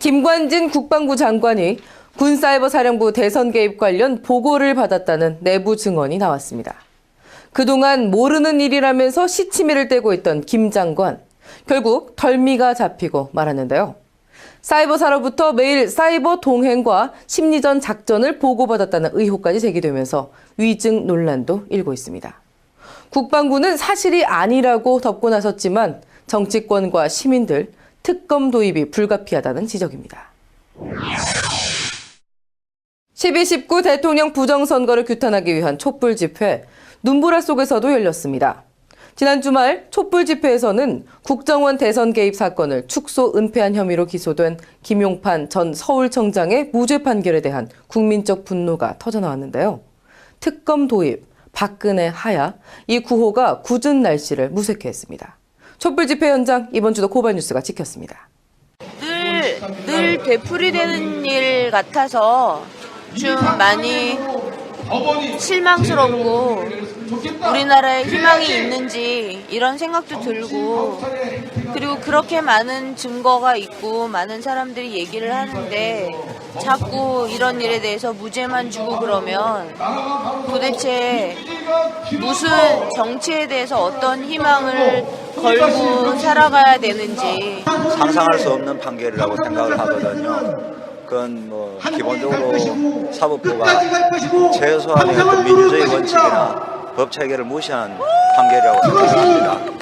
김관진 국방부 장관이 군사이버사령부 대선 개입 관련 보고를 받았다는 내부 증언이 나왔습니다. 그동안 모르는 일이라면서 시치미를 떼고 있던 김 장관. 결국 덜미가 잡히고 말았는데요. 사이버사로부터 매일 사이버 동행과 심리전 작전을 보고받았다는 의혹까지 제기되면서 위증 논란도 일고 있습니다. 국방부는 사실이 아니라고 덮고 나섰지만 정치권과 시민들 특검 도입이 불가피하다는 지적입니다. 12.19 대통령 부정선거를 규탄하기 위한 촛불 집회, 눈보라 속에서도 열렸습니다. 지난 주말 촛불 집회에서는 국정원 대선 개입 사건을 축소 은폐한 혐의로 기소된 김용판 전 서울청장의 무죄 판결에 대한 국민적 분노가 터져나왔는데요. 특검 도입, 박근혜 하야, 이 구호가 굳은 날씨를 무색해 했습니다. 촛불 집회 현장 이번 주도 고발 뉴스가 지켰습니다. 늘, 늘 되풀이 되는 일 같아서 좀 많이 실망스럽고 우리나라에 희망이 있는지 이런 생각도 들고 그리고 그렇게 많은 증거가 있고 많은 사람들이 얘기를 하는데 자꾸 이런 일에 대해서 무죄만 주고 그러면 도대체 무슨 정치에 대해서 어떤 희망을 걸고 살아가야 되는지 상상할 수 없는 판결이라고 생각을 하거든요. 그건 뭐 기본적으로 사법부가 최소한의 어떤 민주주의 원칙이나 법 체계를 무시한 판결이라고 생각합니다.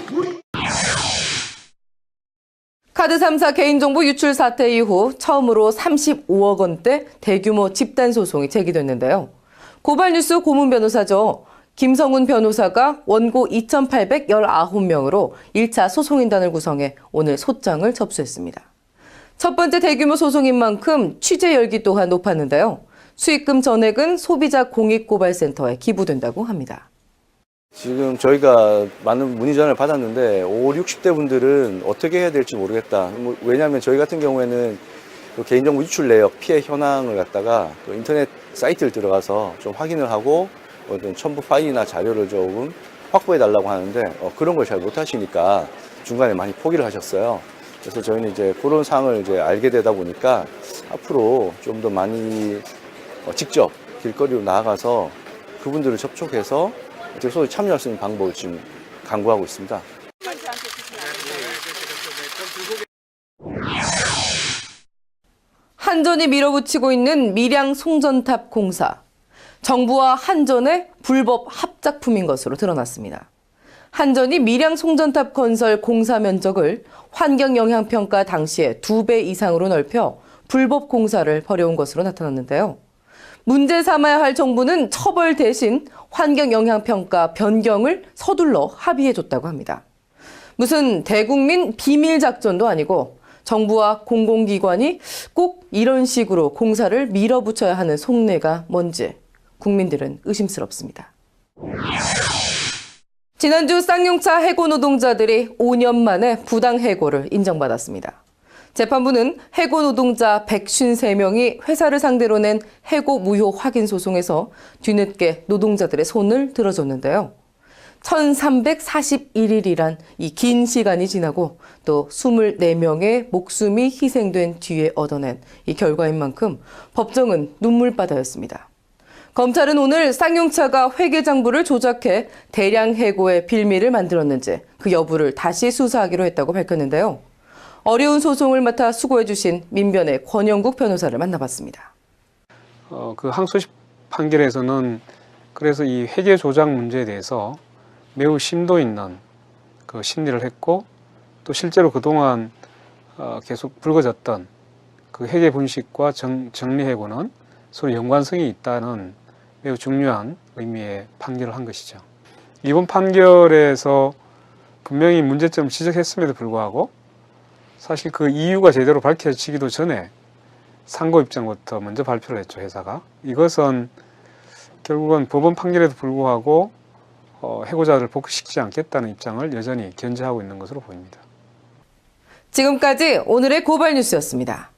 카드 3사 개인정보 유출 사태 이후 처음으로 35억 원대 대규모 집단 소송이 제기됐는데요. 고발뉴스 고문 변호사죠. 김성훈 변호사가 원고 2,819명으로 1차 소송인단을 구성해 오늘 소장을 접수했습니다. 첫 번째 대규모 소송인 만큼 취재 열기 또한 높았는데요. 수익금 전액은 소비자 공익고발센터에 기부된다고 합니다. 지금 저희가 많은 문의 전화를 받았는데 5, 60대 분들은 어떻게 해야 될지 모르겠다. 뭐 왜냐하면 저희 같은 경우에는 그 개인정보 유출 내역 피해 현황을 갖다가 그 인터넷 사이트를 들어가서 좀 확인을 하고 어떤 첨부 파일이나 자료를 조금 확보해 달라고 하는데 어, 그런 걸 잘 못하시니까 중간에 많이 포기를 하셨어요. 그래서 저희는 이제 그런 상황을 이제 알게 되다 보니까 앞으로 좀 더 많이 어, 직접 길거리로 나아가서 그분들을 접촉해서 어떻게 소위 참여할 수 있는 방법을 지금 강구하고 있습니다. 한전이 밀어붙이고 있는 밀양 송전탑 공사. 정부와 한전의 불법 합작품인 것으로 드러났습니다. 한전이 밀양 송전탑 건설 공사 면적을 환경 영향 평가 당시에 두배 이상으로 넓혀 불법 공사를 벌여온 것으로 나타났는데요. 문제 삼아야 할 정부는 처벌 대신 환경 영향 평가 변경을 서둘러 합의해 줬다고 합니다. 무슨 대국민 비밀 작전도 아니고 정부와 공공기관이 꼭 이런 식으로 공사를 밀어붙여야 하는 속내가 뭔지 국민들은 의심스럽습니다. 지난주 쌍용차 해고 노동자들이 5년 만에 부당 해고를 인정받았습니다. 재판부는 해고 노동자 153명이 회사를 상대로 낸 해고 무효 확인 소송에서 뒤늦게 노동자들의 손을 들어줬는데요. 1341일이란 이 긴 시간이 지나고 또 24명의 목숨이 희생된 뒤에 얻어낸 이 결과인 만큼 법정은 눈물바다였습니다. 검찰은 오늘 쌍용차가 회계장부를 조작해 대량 해고의 빌미를 만들었는지 그 여부를 다시 수사하기로 했다고 밝혔는데요. 어려운 소송을 맡아 수고해주신 민변의 권영국 변호사를 만나봤습니다. 어, 그 항소심 판결에서는 그래서 이 회계 조작 문제에 대해서 매우 심도 있는 그 심리를 했고 또 실제로 그동안 어, 계속 불거졌던 그 회계 분식과 정, 정리 해고는 서로 연관성이 있다는 매우 중요한 의미의 판결을 한 것이죠. 이번 판결에서 분명히 문제점을 지적했음에도 불구하고 사실 그 이유가 제대로 밝혀지기도 전에 상고 입장부터 먼저 발표를 했죠 회사가 이것은 결국은 법원 판결에도 불구하고 어, 해고자를 복귀시키지 않겠다는 입장을 여전히 견제하고 있는 것으로 보입니다. 지금까지 오늘의 고발 뉴스였습니다.